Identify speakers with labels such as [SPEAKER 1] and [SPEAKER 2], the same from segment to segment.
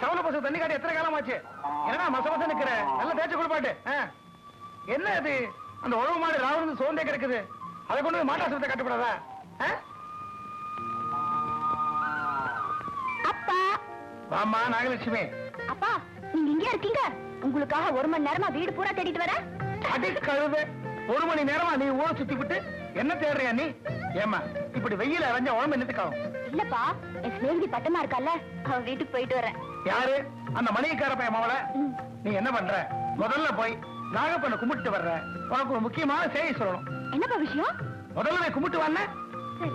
[SPEAKER 1] சவுன பசங்க தண்ணி காட்டி எத்தனை காலம் ஆச்சு என்னடா மச மச நிக்கிற? நல்லா தேய்ச்சி குளிப்பாட்டு. என்ன அது? அந்த உழவு மாடு ராவணன் சோர்ந்தே கிடக்குது. அதை கொண்டு போய் மாட்டாசுரத்தை கட்டுப்படாதா?
[SPEAKER 2] அப்பா.
[SPEAKER 1] வாம்மா நாகலட்சுமி.
[SPEAKER 2] அப்பா நீங்க இங்கே இருக்கீங்க? உங்களுக்காக ஒரு மணி நேரமா வீடு பூரா தேடிட்டு வரேன்
[SPEAKER 1] அடி கழுத. ஒரு மணி நேரமா நீ ஊரை சுத்தி விட்டு என்ன தேடுறியா நீ? ஏமா இப்படி வெயில அரைஞ்ச உடம்பு என்னத்துக்காகும்
[SPEAKER 2] இல்லப்பா என் சிநேகிதி பட்டமா இருக்கால அவ வீட்டுக்கு போயிட்டு வரேன்.
[SPEAKER 1] யாரு? அந்த மளிகைக்கார பையன் மவள. நீ என்ன பண்ற? முதல்ல போய் நாகப்பண்ண கும்பிட்டு வர்ற. உனக்கு ஒரு முக்கியமான செய்தி சொல்லணும்.
[SPEAKER 2] என்னப்பா விஷயம்?
[SPEAKER 1] முதல்ல போய் கும்பிட்டு
[SPEAKER 2] சரி.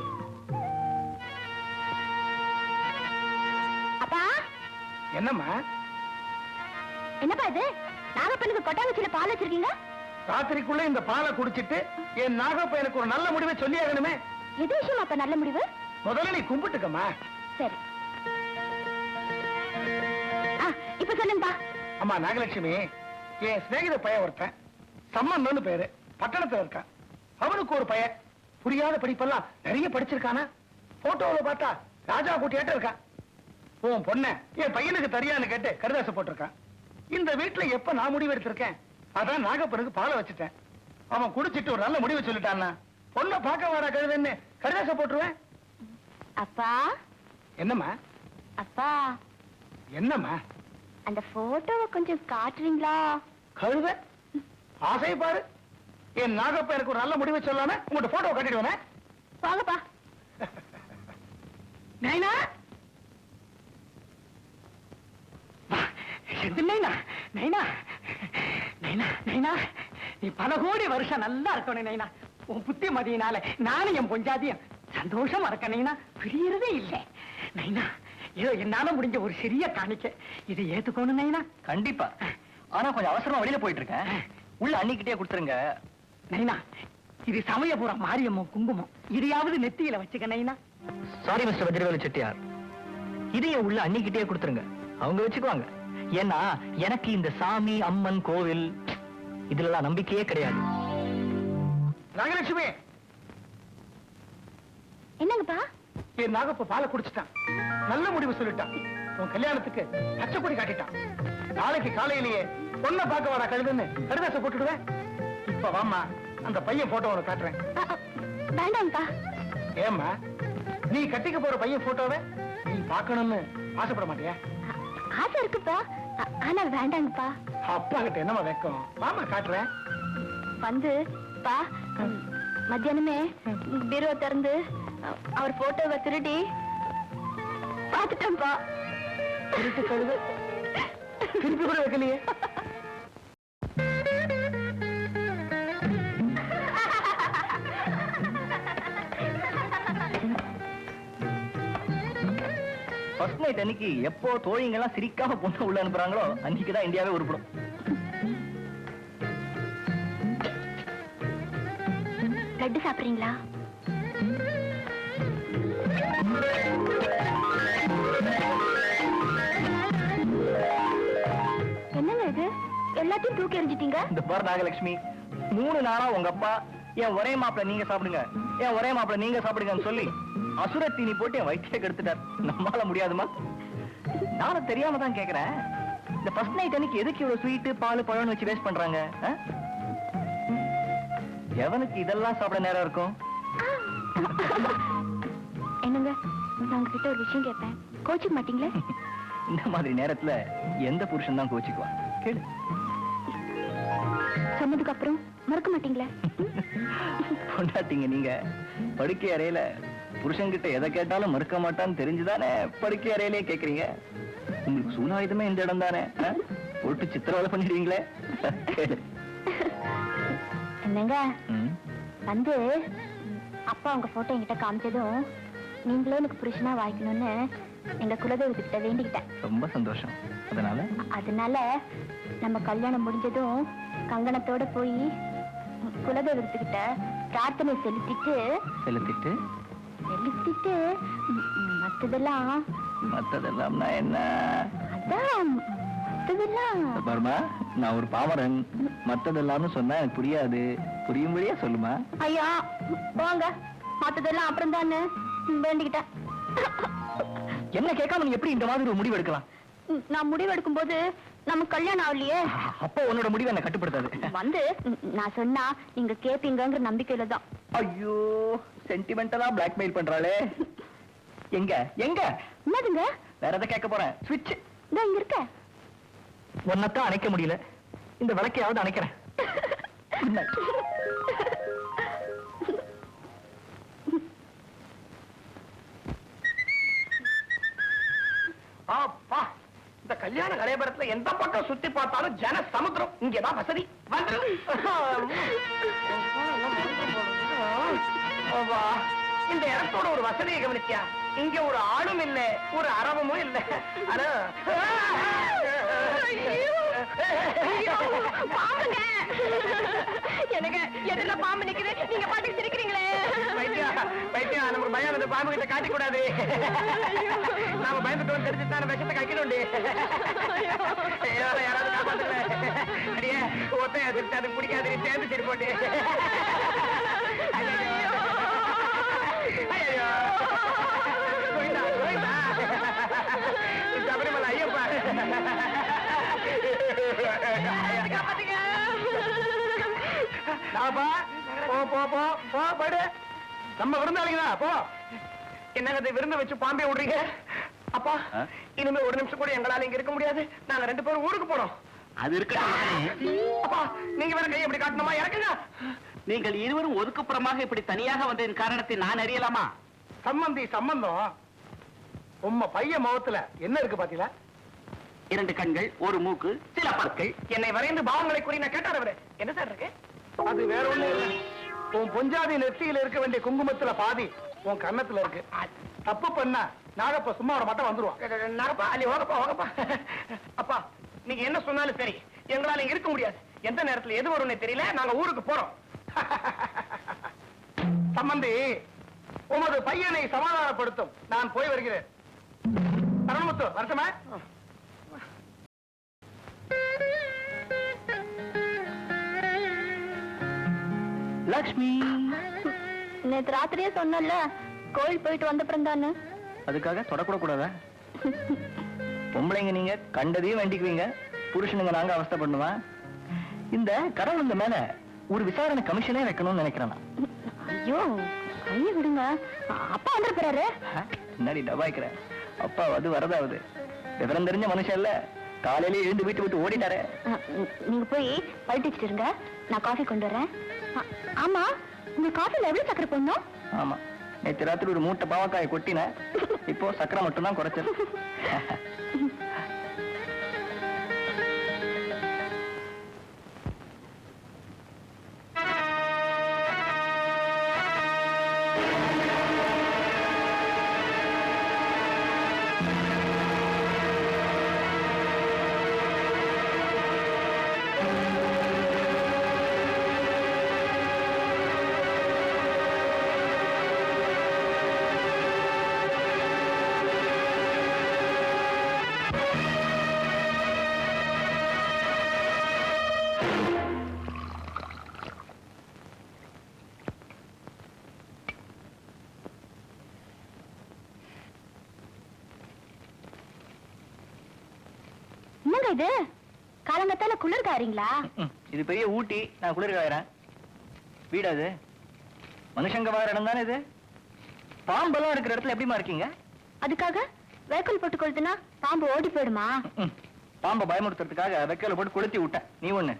[SPEAKER 2] அப்பா?
[SPEAKER 1] என்னம்மா?
[SPEAKER 2] என்னப்பா இது? நாகப்பனுக்கு கொட்டாங்குச்சியில பால் வச்சிருக்கீங்க?
[SPEAKER 1] ராத்திரிக்குள்ள இந்த பாலை குடிச்சிட்டு என் நாகப்பையனுக்கு ஒரு நல்ல முடிவை சொல்லி ஆகணுமே
[SPEAKER 2] எது விஷயம் அப்ப நல்ல முடிவு?
[SPEAKER 1] முதல்ல நீ கும்பிட்டுக்கம்மா.
[SPEAKER 2] சரி. இப்ப சொல்லுங்கப்பா.
[SPEAKER 1] அம்மா நாகலட்சுமி என் சிநேகித பையன் ஒருத்தன். சம்மந்தம்னு பேரு. பட்டணத்துல இருக்கான். அவனுக்கு ஒரு பையன். புரியாத படிப்பெல்லாம் நிறைய படிச்சிருக்கானா? போட்டோல பார்த்தா ராஜா குட்டியாட்ட இருக்கான். உன் பொண்ண என் பையனுக்கு தரியான்னு கேட்டு கருதாசை போட்டிருக்கான். இந்த வீட்டுல எப்ப நான் முடிவு எடுத்திருக்கேன் அதான் நாகப்பனுக்கு பாலை வச்சுட்டேன். அவன் குடிச்சிட்டு ஒரு நல்ல முடிவு சொல்லிட்டான்னா பொண்ணை பார்க்க வாடா கழுதுன்னு கருதாசை போட்டுருவேன்.
[SPEAKER 2] அப்பா.
[SPEAKER 1] என்னம்மா?
[SPEAKER 2] அப்பா.
[SPEAKER 1] என்னம்மா?
[SPEAKER 2] அந்த போட்டோவை கொஞ்சம் காட்டுறீங்களா?
[SPEAKER 1] கழுத ஆசை பாரு. என் நாகப்பனுக்கு ஒரு நல்ல முடிவை சொல்லாம உங்கள்ட்ட போட்டோ கட்டிடுவேனே
[SPEAKER 2] வாங்கப்பா.
[SPEAKER 1] நைனா?
[SPEAKER 3] நைனா. நைனா நைனா நைனா. நீ பல கோடி வருஷம் நல்லா இருக்கணும் நைனா. உன் புத்தி மதியினால நானும் என் பொஞ்சாதியும் சந்தோஷமா இருக்க நைனா. பிரியறதே இல்லை. நைனா ஏதோ என்னால முடிஞ்ச ஒரு சிறிய காணிக்க. இதை ஏத்துக்கணும் நைனா?
[SPEAKER 4] கண்டிப்பா. ஆனா கொஞ்சம் அவசரமா வெளியில போயிட்டு இருக்கேன் உள்ள அன்னிக்கிட்டே கொடுத்துருங்க.
[SPEAKER 3] நைனா இது சமயபுரம் மாரியம்மன் குங்குமம். இதையாவது நெத்தியில வச்சுக்க நைனா.
[SPEAKER 4] Sorry mister Vajravelu Chettiar. இதையும் உள்ள அன்னிக்கிட்டே கொடுத்துருங்க. அவங்க வச்சுக்குவாங்க. ஏன்னா எனக்கு இந்த சாமி அம்மன் கோவில் இதுல நம்பிக்கையே கிடையாது.
[SPEAKER 1] நாகலட்சுமி!
[SPEAKER 2] என்னங்கப்பா?
[SPEAKER 1] என் நாகப்ப பாலை குடிச்சிட்டான். நல்ல முடிவு சொல்லிட்டான். உன் கல்யாணத்துக்கு பச்சை கொடி காட்டிட்டான். நாளைக்கு காலையிலேயே பொண்ணை பார்க்க வர கழுதுன்னு கடுதாசை போட்டுடுவேன். இப்ப வாம்மா அந்த பையன் போட்டோ உனக்கு காட்டுறேன்.
[SPEAKER 2] வேண்டாங்கப்பா
[SPEAKER 1] ஏம்மா நீ கட்டிக்க போற பையன் போட்டோவை நீ பார்க்கணும்னு ஆசைப்பட மாட்டியா?
[SPEAKER 2] ஆசை இருக்குப்பா. ஆனா வேண்டாங்கப்பா.
[SPEAKER 1] அப்பா கிட்ட என்னம்மா வைக்கும்? வாமா காட்டுறேன்.
[SPEAKER 2] வந்து பா மத்தியானமே பீரோ திறந்து அவர் போட்டோவை திருடி பார்த்துட்டேன்ப்பா
[SPEAKER 1] திருட்டு கழுது. திருப்பி கூட வைக்கலையே.
[SPEAKER 4] ஃபர்ஸ்ட் நைட் அன்னைக்கு எப்போ தோழிங்க எல்லாம் சிரிக்காம பொண்ணு உள்ள அனுப்புறாங்களோ அன்னைக்கு தான் இந்தியாவே உருப்படும்
[SPEAKER 2] லட்டு சாப்பிடுறீங்களா? என்னங்க இது? எல்லாத்தையும் தூக்கி எறிஞ்சிட்டீங்க?
[SPEAKER 4] இந்த பார் நாகலட்சுமி மூணு நாளா உங்க அப்பா என் ஒரே மாப்பிள நீங்க சாப்பிடுங்க. என் ஒரே மாப்பிள நீங்க சாப்பிடுங்கன்னு சொல்லி அசுர தீனி போட்டு என் வயிற்றையே கெடுத்துட்டார். நம்மால முடியாதுமா? நானும் தெரியாம தான் கேக்குறேன். இந்த ஃபர்ஸ்ட் நைட் அன்னைக்கு எதுக்கு இவ்வளவு ஸ்வீட் பால் பழம்னு வச்சு வேஸ்ட் பண்றாங்க? எவனுக்கு இதெல்லாம் சாப்பிட நேரம் இருக்கும்?
[SPEAKER 2] என்னங்க? நான் உங்ககிட்ட ஒரு விஷயம் கேட்பேன். கோச்சிக்க மாட்டீங்களே?
[SPEAKER 4] இந்த மாதிரி நேரத்துல எந்த புருஷன் தான் கோச்சிக்குவான்? கேளு.
[SPEAKER 2] சொன்னதுக்கு அப்புறம் மறக்க மாட்டீங்களே?
[SPEAKER 4] கொண்டாட்டீங்க நீங்க படுக்கை அறையில புருஷன்கிட்ட எதை கேட்டாலும் மறுக்க மாட்டான்னு தெரிஞ்சுதானே படுக்கை அறையிலே கேக்குறீங்க? உங்களுக்கு சூனாயுதமே இந்த இடம் தானே? போட்டு சித்திரவதை பண்ணிடுவீங்களே? கேளு.
[SPEAKER 2] என்னங்க. வந்து அப்பா உங்க போட்டோ என்கிட்ட காமிச்சதும் நீங்களே எனக்கு புருஷனா வாய்க்கணும்னு எங்க குலதெய்வத்துக்கிட்ட வேண்டிக்கிட்டேன்.
[SPEAKER 4] ரொம்ப சந்தோஷம். அதனால?
[SPEAKER 2] அதனால நம்ம கல்யாணம் முடிஞ்சதும் கங்கணத்தோட போய் குலதெய்வத்துக்கிட்ட பிரார்த்தனை செலுத்திட்டு
[SPEAKER 4] செலுத்திட்டு?
[SPEAKER 2] செலுத்திட்டு மத்ததெல்லாம்
[SPEAKER 4] மத்ததெல்லாம்னா என்ன?
[SPEAKER 2] அதான் மத்ததெல்லாம்
[SPEAKER 4] பர்மா நான் ஒரு பாமரன். மத்ததெல்லாம்னு சொன்னா எனக்கு புரியாது. புரியும்படியா சொல்லுமா?
[SPEAKER 2] ஐயா போங்க மத்ததெல்லாம் அப்புறம் தானே வேண்டிக்கிட்டேன்
[SPEAKER 4] என்ன கேட்காம நீ எப்படி இந்த மாதிரி ஒரு முடிவு எடுக்கலாம்
[SPEAKER 2] நான் முடிவெடுக்கும் போது நமக்கு கல்யாணம் ஆகலையே.
[SPEAKER 4] அப்போ உன்னோட முடிவு என்ன கட்டுப்படுத்தாது?
[SPEAKER 2] வந்து நான் சொன்னா நீங்க கேப்பீங்கங்கிற நம்பிக்கையில தான்.
[SPEAKER 4] ஐயோ சென்டிமெண்டலா பிளாக்மெயில் பண்றாளே. எங்க எங்க?
[SPEAKER 2] என்னதுங்க?
[SPEAKER 4] வேற எதை கேட்க போறேன்? ஸ்விட்ச்
[SPEAKER 2] இதோ இங்க இருக்க.
[SPEAKER 4] ஒன்னத்தான் அணைக்க முடியல. இந்த விளக்கையாவது அணைக்கிறேன்.
[SPEAKER 5] கல்யாண கலையபுரத்துல எந்த பக்கம் சுத்தி பார்த்தாலும் ஜன சமுத்திரம். இங்கதான் வசதி. இந்த இடத்தோட ஒரு வசதியை கவனிச்சியா? இங்க ஒரு ஆளும் இல்ல ஒரு அரவமும் இல்ல. ஆனா
[SPEAKER 2] எனக்கு எதிரில பாம்பு நிக்குது? நீங்க பாட்டுக்கு சிரிக்கிறீங்களே.
[SPEAKER 5] வைத்தியா வைத்தியா நமக்கு பயம் வந்து பாம்பு கிட்ட காட்டி கூடாது. நாம பயந்துட்டோம் தெரிஞ்சுட்டா நம்ம விஷத்தை கக்கணும்டி ஐயோ, யாராவது காப்பாத்துங்க அடியே ஒத்தையா திருட்டு அதுக்கு பிடிக்காது சேர்ந்து சரி போட்டு. சபரிமலை ஐயப்பா. நாப்பா, போ. போ போ போ. படு. நம்ம விருந்தாளிங்களா போ. என்னங்க விருந்து வச்சு பாம்பே விடுறீங்க? அப்பா? இனிமே ஒரு நிமிஷம் கூட எங்களால இங்க இருக்க முடியாது. நாங்க ரெண்டு பேரும் ஊருக்கு போறோம்.
[SPEAKER 6] அது இருக்கட்டும்.
[SPEAKER 5] அப்பா நீங்க வேற கை எப்படி காட்டணுமா? இறக்குங்க.
[SPEAKER 6] நீங்கள் இருவரும் ஒதுக்குப்புறமாக இப்படி தனியாக வந்ததின் காரணத்தை நான் அறியலாமா?
[SPEAKER 5] சம்பந்தி சம்பந்தம். உம்ம பையன் முகத்துல என்ன இருக்கு பாத்தீங்களா?
[SPEAKER 6] இரண்டு கண்கள் ஒரு மூக்கு சில பற்கள்.
[SPEAKER 5] என்னை வரைந்து பாவங்களை கூறி நான் கேட்டார் அவரு. என்ன சார் இருக்கு? அது வேற ஒண்ணும் இல்ல. உன் பொஞ்சாதி நெத்தியில இருக்க வேண்டிய குங்குமத்துல பாதி உன் கன்னத்துல இருக்கு. தப்பு பண்ண நாகப்பா சும்மா அவரை மட்டும் வந்துருவான். நாகப்பா அல்லி ஓகப்பா ஓகப்பா அப்பா நீங்க என்ன சொன்னாலும் சரி. எங்களால இருக்க முடியாது. எந்த நேரத்துல எது வரும்னு தெரியல. நாங்க ஊருக்கு போறோம். சம்பந்தி உமது பையனை சமாதானப்படுத்தும். நான் போய் வருகிறேன். தரணமுத்து வருஷமா
[SPEAKER 4] லக்ஷ்மி.
[SPEAKER 2] நேற்று ராத்திரியே சொன்னல கோயில் போயிட்டு வந்த பிறந்தான்னு.
[SPEAKER 4] அதுக்காக தொடக்கூட கூடாதா பொம்பளைங்க நீங்க கண்டதையும் வேண்டிக்குவீங்க. புருஷனுங்க நாங்க அவஸ்தை பண்ணுவேன் இந்த கடவுள் இந்த மேல ஒரு விசாரணை கமிஷனே வைக்கணும்னு நினைக்கிறேன் நான்.
[SPEAKER 2] ஐயோ கையை விடுங்க அப்பா
[SPEAKER 4] ஆ, முன்னாடி டபாய்க்கிறேன். அப்பா அது வரதாவது. விவரம் தெரிஞ்ச மனுஷன் இல்ல. காலையிலே எழுந்து வீட்டு விட்டு ஓடிட்டாரே.
[SPEAKER 2] நீ- நீங்க போய் பழட்டிச்சுட்டு இருங்க. நான் காஃபி கொண்டு வரேன். ஆமா உங்க காஃபில எவ்வளவு சக்கரை போடணும்?
[SPEAKER 4] ஆமா. நேற்று ராத்திரி ஒரு மூட்டை பாவக்காயை கொட்டினேன். இப்போ சக்கரை மட்டும் தான் குறைச்சது
[SPEAKER 2] இது காலங்கத்தால குளிர் காரீங்களா
[SPEAKER 4] இது பெரிய ஊட்டி. நான் குளிர் காயறேன். வீடா இது? மனுஷங்க வாழ இடம் தானே இது? பாம்பெல்லாம் இருக்கிற இடத்துல எப்படிமா இருக்கீங்க?
[SPEAKER 2] அதுக்காக வேக்கல் போட்டு கொளுத்துனா பாம்பு ஓடி போயிடுமா?
[SPEAKER 4] பாம்பை பயமுறுத்துறதுக்காக வெக்கையில போட்டு கொளுத்தி விட்டேன். நீ ஒண்ணு.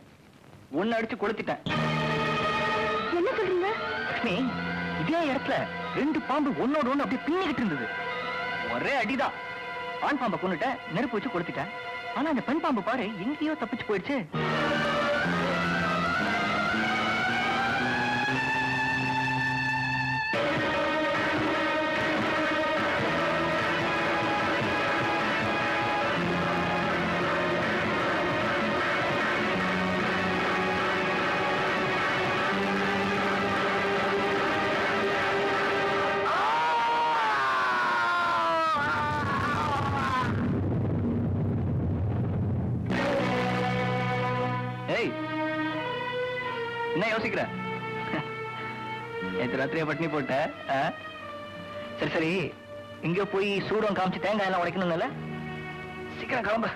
[SPEAKER 4] ஒண்ணு அடிச்சு கொளுத்திட்டேன்.
[SPEAKER 2] என்ன சொல்றீங்க?
[SPEAKER 4] நீ இதே இடத்துல ரெண்டு பாம்பு ஒன்னோட ஒண்ணு அப்படியே பின்னிக்கிட்டு இருந்தது. ஒரே அடிதான். ஆண் பாம்பை கொண்டுட்டேன் நெருப்பு வச்சு கொளுத்திட்டேன். ஆனா அந்த பெண் பாம்பு பாரு எங்கேயோ தப்பிச்சு போயிடுச்சு. ஏய் என்ன யோசிக்கிற? நேற்று ராத்திரியா பட்டினி போட்ட சரி சரி இங்க போய் சூடம் காமிச்சு தேங்காய் எல்லாம் உடைக்கணும்ல? சீக்கிரம் கிளம்பு.